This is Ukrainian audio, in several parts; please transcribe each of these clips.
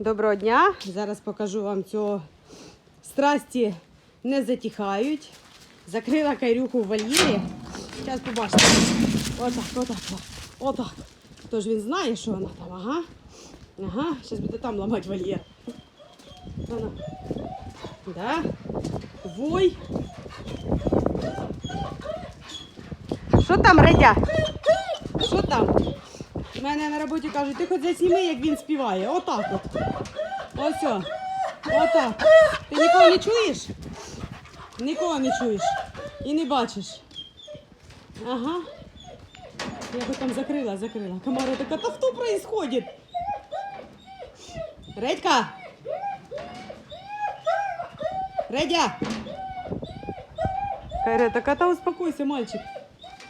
Доброго дня! Зараз покажу вам цього. Страсті не затихають. Закрила кайрюху в вольєрі. Зараз побачите. Отак, отак, отак. Отак. Тож він знає, що вона там. Ага. Ага. Зараз буде там ламати вольєр. Вона. Да. Вой. Що там, Редя? Що там? У мене на роботі кажуть, ти хоч засніми, як він співає. Отак от. Ось. Отак. Ти нікого не чуєш? Нікого не чуєш. І не бачиш. Ага. Я би там закрила, закрила. Камара така, та що происходит? Редька! Редя! Кайра, така та успокойся, мальчик.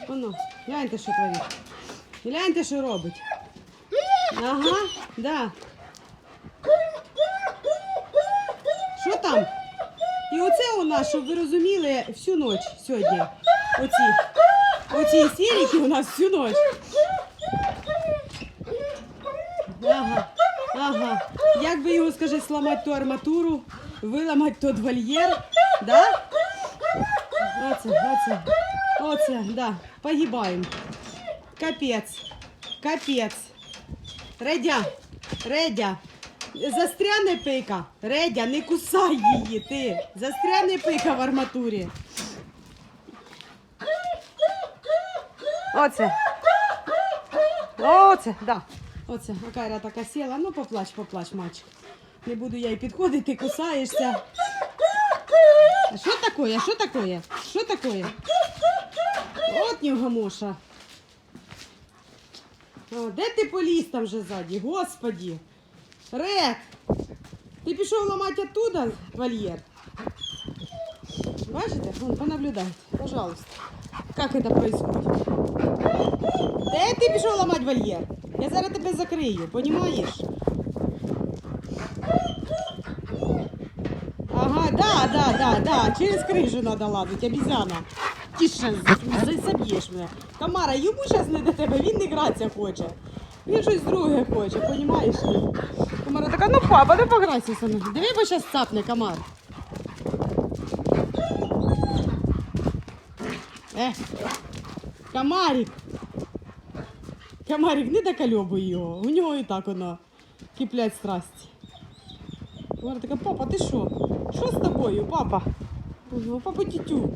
Воно, гляньте, що творить. Гляньте, що робить. Ага, да. Що там? І оце у нас, щоб ви розуміли, всю ніч сьогодні. Оці. Оці істерики у нас всю ніч. Ага, ага. Як би його, скажи, сламати ту арматуру, виламати тот вольєр, да? Оце, оце, оце, да, погибаємо. Капець, капець. Редя, Редя, застряне пика. Редя, не кусай її, ти. Застряне пика в арматурі. Оце. Оце, да. Оце, Акайра така сіла. Ну, поплач, поплач, мальчик. Не буду я й підходити, ти кусаєшся. А що таке? Що таке? Що таке? От негамоша. О, де ти поліз там вже ззаді? Господі. Рек! Ти пішов ламати оттуда вольєр? Бачите? Вон, понаблюдайте, пожалуйста. Как это происходит? Де ти пішов ламати вольєр? Я зараз тебе закрию, понімаєш? Ага, да, да, да, да. Через крышу надо лазить, обезьяна. Тише, заб'єш мене. Камара, йому зараз не до тебе, він не гратися хоче. Він щось друге хоче, понімаєш? Камара така, ну папа, ну пограйся со мною. Диви, бо зараз цапне, комар. Е, комарик. Комарик, не докольобуй його. У нього і так воно киплять страсті. Вона така, папа, ти що? Що з тобою, папа? Папа тітю.